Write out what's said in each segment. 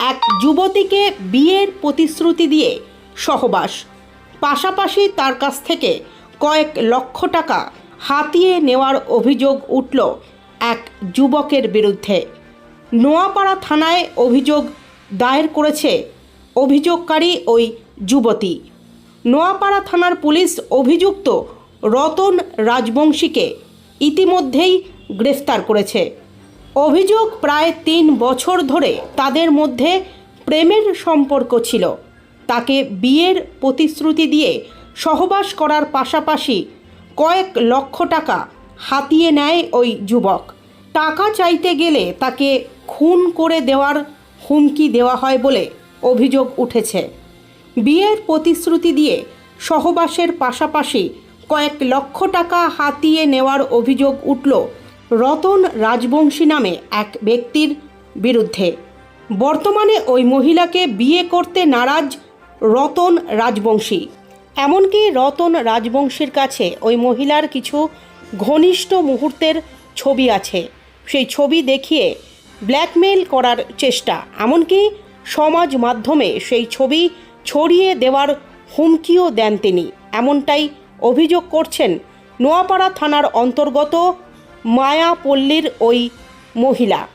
এক যুবতীকে বিয়ের প্রতিশ্রুতি দিয়ে সহবাস। পাশাপাশি তার কাছ থেকে কয়েক লক্ষ টাকা হাতিয়ে নেওয়ার অভিযোগ উঠল এক যুবকের বিরুদ্ধে। নোয়াপাড়া থানায় অভিযোগ দায়ের করেছে অভিযোগকারী ওই যুবতী। নোয়াপাড়া থানার পুলিশ অভিযুক্ত রতন রাজবংশীকে ইতিমধ্যেই গ্রেফতার করেছে। অভিযোগ প্রায় তিন বছর ধরে তাদের মধ্যে প্রেমের সম্পর্ক ছিল। তাকে বিয়ের প্রতিশ্রুতি দিয়ে সহবাস করার পাশাপাশি কয়েক লক্ষ টাকা হাতিয়ে নেয় ওই যুবক। টাকা চাইতে গেলে তাকে খুন করে দেওয়ার হুমকি দেওয়া হয় বলে অভিযোগ উঠেছে। বিয়ের প্রতিশ্রুতি দিয়ে সহবাসের পাশাপাশি কয়েক লক্ষ টাকা হাতিয়ে নেওয়ার অভিযোগ উঠল রতন রাজবংশী নামে এক ব্যক্তির বিরুদ্ধে। বর্তমানে ওই মহিলাকে বিয়ে করতে নারাজ রতন রাজবংশী। এমনকি রতন রাজবংশীর কাছে ওই মহিলার কিছু ঘনিষ্ঠ মুহূর্তের ছবি আছে। সেই ছবি দেখিয়ে ব্ল্যাকমেল করার চেষ্টা। এমনকি সমাজ মাধ্যমে সেই ছবি ছড়িয়ে দেওয়ার হুমকিও দেন তিনি। এমনটাই অভিযোগ করছেন নোয়াপাড়া থানার অন্তর্গত মায়াপল্লীর ওই মহিলা।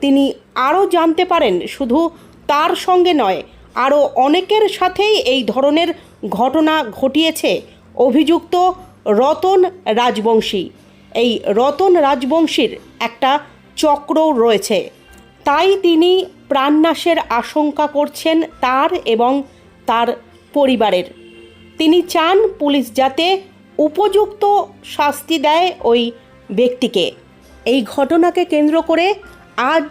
তিনি আরও জানতে পারেন, শুধু তার সঙ্গে নয়, আরও অনেকের সাথেই এই ধরনের ঘটনা ঘটিয়েছে, অভিযুক্ত রতন রাজবংশী। এই রতন রাজবংশীর একটা চক্রও রয়েছে। তাই তিনি প্রাণনাশের আশঙ্কা করছেন তার এবং তার পরিবারের। তিনি চান পুলিশ যাতে উপযুক্ত শাস্তি দেয় ওই ব্যক্তিকে। এই ঘটনাকে কেন্দ্র করে আজ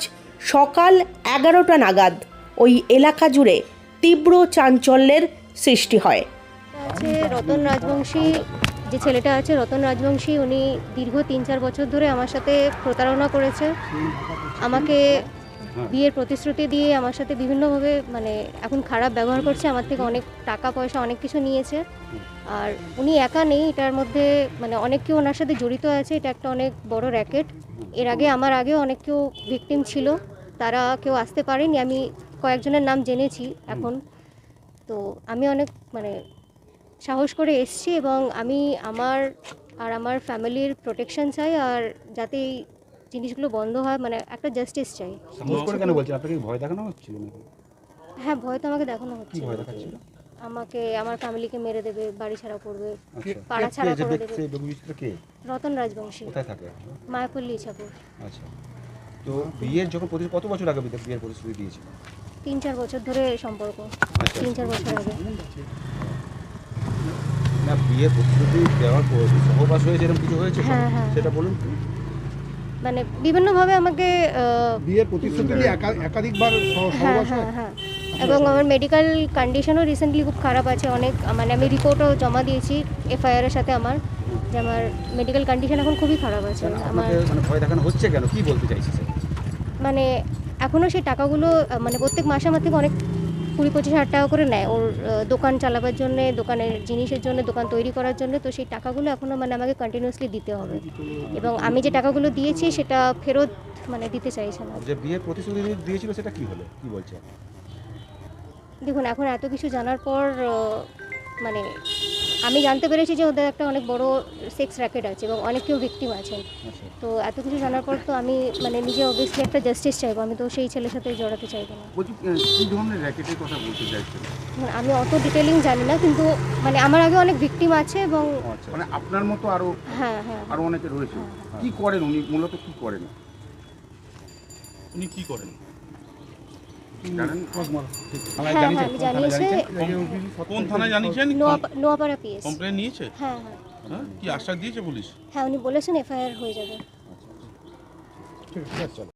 সকাল এগারোটা নাগাদ ওই এলাকা জুড়ে তীব্র চাঞ্চল্যের সৃষ্টি হয়। আছে রতন রাজবংশী, যে ছেলেটা আছে রতন রাজবংশী, উনি দীর্ঘ তিন চার বছর ধরে আমার সাথে প্রতারণা করেছে। আমাকে বিয়ের প্রতিশ্রুতি দিয়ে আমার সাথে বিভিন্নভাবে মানে এখন খারাপ ব্যবহার করছে। আমার থেকে অনেক টাকা পয়সা, অনেক কিছু নিয়েছে। আর উনি একা নেই এটার মধ্যে মানে অনেক কেউ ওনার সাথে জড়িত আছে এটা একটা অনেক বড় র্যাকেট। এর আগে আমার আগেও অনেক কেউ ভিকটিম ছিল তারা কেউ আসতে পারেনি আমি কয়েকজনের নাম জেনেছি এখন। তো আমি অনেক মানে সাহস করে এসছি এবং আমি আমার আর আমার ফ্যামিলির প্রোটেকশন চাই আর যাতে এই জিনিসগুলো বন্ধ হয় মানে একটা জাস্টিস চাই। কেন বলছেন? আপনাকে ভয় দেখানো হচ্ছিল হ্যাঁ ভয় তো আমাকে দেখানো হচ্ছে ভয় দেখাচ্ছিল? আমাকে আমার ফ্যামিলিকে মেরে দেবে বাড়ি ছাড়া করবে। আচ্ছা। পাড়া ছাড়া করে দেবে। কে? রতন রাজবংশী। কোথায় থাকে? মায়াপল্লী ইছাপুর আচ্ছা। তো বিয়ের যখন প্রতি কত বছর আগে বিয়ে- বিয়ের প্রতিশ্রুতি দিয়েছিল তিন চার বছর ধরে সম্পর্ক। আচ্ছা। তিন চার বছর আগে। না বিয়ের প্রতিশ্রুতি দেওয়ার পর সহবাস হয়েছে এরকম কিছু হয়েছে? হ্যাঁ, হ্যাঁ। সেটা বলুন মানে বিভিন্নভাবে আমাকে বিয়ের প্রতিশ্রুতি একাধিকবার হ্যাঁ সহবাস হ্যাঁ হ্যাঁ। এবং আমার মেডিকেল কন্ডিশনও রিসেন্টলি খুব খারাপ আছে অনেক মানে আমি রিপোর্টও জমা দিয়েছি এফআইআর এর সাথে আমার যে আমার মেডিকেল কন্ডিশন এখন খুবই খারাপ আছে। আমার মানে ভয় দেখানো হচ্ছে কেন? কি বলতে চাইছে সে মানে এখনও সেই টাকাগুলো মানে প্রত্যেক মাসে আমার থেকে অনেক কুড়ি পঁচিশ হাজার টাকা করে নেয়। ওর দোকান চালাবার জন্য দোকানের জিনিসের জন্য দোকান তৈরি করার জন্য তো সেই টাকাগুলো এখনও মানে আমাকে কন্টিনিউসলি দিতে হবে। এবং আমি যে টাকাগুলো দিয়েছি সেটা ফেরত মানে দিতে চাইছে না। যে বিয়ের প্রতিশ্রুতি দিয়েছিল সেটা কি হলো? কি বলছে দেখুন এখন এত কিছু জানার পর মানে আমি জানতে পেরেছি যে ওদের একটা অনেক বড় সেক্স র্যাকেট আছে এবং অনেক কেউ ভিকটিম আছেন। আচ্ছা। তো এত কিছু জানার পর তো আমি মানে নিজে অবভিয়াসলি একটা জাস্টিস চাইব। আমি তো সেই ছেলের সাথে জড়াতে চাইব না। এখন আমি অত ডিটেলিং জানি না কিন্তু মানে আমার আগে অনেক ভিকটিম আছে এবং আচ্ছা। মানে আপনার মতো আরও হ্যাঁ হ্যাঁ। আরও অনেকে রয়েছে। কি করেন উনি? মূলত কি করেন? উনি কি করেন? জানেন? থানায় হ্যাঁ হ্যাঁ আমি জানিয়েছি। কোন থানায় জানিয়েছেন? নোয়াপাড়া পিএস। কমপ্লেন নিয়েছে? হ্যাঁ হ্যাঁ। হ্যাঁ? কি আশ্বাস দিয়েছে পুলিশ? হ্যাঁ উনি বলেছেন এফআইআর হয়ে যাবে। ঠিক আছে চলো।